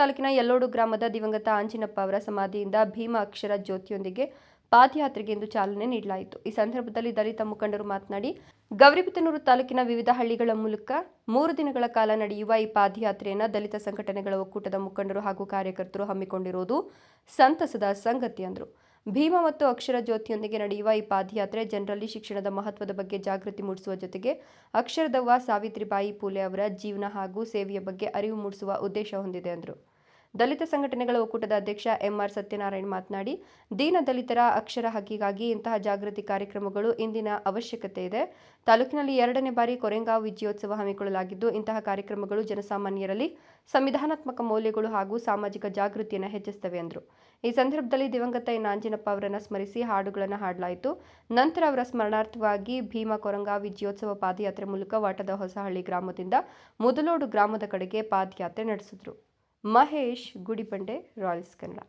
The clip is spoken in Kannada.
ತಾಲೂಕಿನ ಯಲ್ಲೋಡು ಗ್ರಾಮದ ದಿವಂಗತ ಆಂಜಿನಪ್ಪ ಅವರ ಸಮಾಧಿಯಿಂದ ಭೀಮ ಅಕ್ಷರ ಜ್ಯೋತಿಯೊಂದಿಗೆ ಪಾದಯಾತ್ರೆಗೆ ಇಂದು ಚಾಲನೆ ನೀಡಲಾಯಿತು. ಈ ಸಂದರ್ಭದಲ್ಲಿ ದಲಿತ ಮುಖಂಡರು ಮಾತನಾಡಿ ಗೌರಿಬಿದನೂರು ತಾಲೂಕಿನ ವಿವಿಧ ಹಳ್ಳಿಗಳ ಮೂಲಕ ಮೂರು ದಿನಗಳ ಕಾಲ ನಡೆಯುವ ಈ ಪಾದಯಾತ್ರೆಯನ್ನು ದಲಿತ ಸಂಘಟನೆಗಳ ಒಕ್ಕೂಟದ ಮುಖಂಡರು ಹಾಗೂ ಕಾರ್ಯಕರ್ತರು ಹಮ್ಮಿಕೊಂಡಿರುವುದು ಸಂತಸದ ಸಂಗತಿ ಎಂದರು ಭೀಮ ಮತ್ತು ಅಕ್ಷರ ಜ್ಯೋತಿಯೊಂದಿಗೆ ನಡೆಯುವ ಈ ಪಾದಯಾತ್ರೆ ಜನರಲ್ಲಿ ಶಿಕ್ಷಣದ ಮಹತ್ವದ ಬಗ್ಗೆ ಜಾಗೃತಿ ಮೂಡಿಸುವ ಜೊತೆಗೆ ಅಕ್ಷರದವ್ವ ಸಾವಿತ್ರಿಬಾಯಿ ಪೂಲೆ ಅವರ ಜೀವನ ಹಾಗೂ ಸೇವೆಯ ಬಗ್ಗೆ ಅರಿವು ಮೂಡಿಸುವ ಉದ್ದೇಶ ಹೊಂದಿದೆ ಎಂದರು ದಲಿತ ಸಂಘಟನೆಗಳ ಒಕ್ಕೂಟದ ಅಧ್ಯಕ್ಷ ಎಂಆರ್ ಸತ್ಯನಾರಾಯಣ್ ಮಾತನಾಡಿ, ದೀನ ದಲಿತರ ಅಕ್ಷರ ಹಕ್ಕಿಗಾಗಿ ಇಂತಹ ಜಾಗೃತಿ ಕಾರ್ಯಕ್ರಮಗಳು ಇಂದಿನ ಅವಶ್ಯಕತೆ ಇದೆ. ತಾಲೂಕಿನಲ್ಲಿ ಎರಡನೇ ಬಾರಿ ಕೊರೆಂಗಾವ್ ವಿಜಯೋತ್ಸವ ಹಮ್ಮಿಕೊಳ್ಳಲಾಗಿದ್ದು, ಇಂತಹ ಕಾರ್ಯಕ್ರಮಗಳು ಜನಸಾಮಾನ್ಯರಲ್ಲಿ ಸಂವಿಧಾನಾತ್ಮಕ ಮೌಲ್ಯಗಳು ಹಾಗೂ ಸಾಮಾಜಿಕ ಜಾಗೃತಿಯನ್ನು ಹೆಚ್ಚಿಸುತ್ತವೆ ಎಂದರು. ಈ ಸಂದರ್ಭದಲ್ಲಿ ದಿವಂಗತ ಎನ್. ಅವರನ್ನು ಸ್ಮರಿಸಿ ಹಾಡುಗಳನ್ನು ಹಾಡಲಾಯಿತು. ನಂತರ ಅವರ ಸ್ಮರಣಾರ್ಥವಾಗಿ ಭೀಮಾ ಕೊರಂಗಾವ್ ವಿಜಯೋತ್ಸವ ಪಾದಯಾತ್ರೆ ಮೂಲಕ ವಾಟದ ಹೊಸಹಳ್ಳಿ ಗ್ರಾಮದಿಂದ ಮುದಲೋಡು ಗ್ರಾಮದ ಕಡೆಗೆ ಪಾದಯಾತ್ರೆ ನಡೆಸಿದರು. ಮಹೇಶ್ ಗುಡಿಬಂಡೆ ರಾಯಲ್ಸ್ ಕನ್ನಡ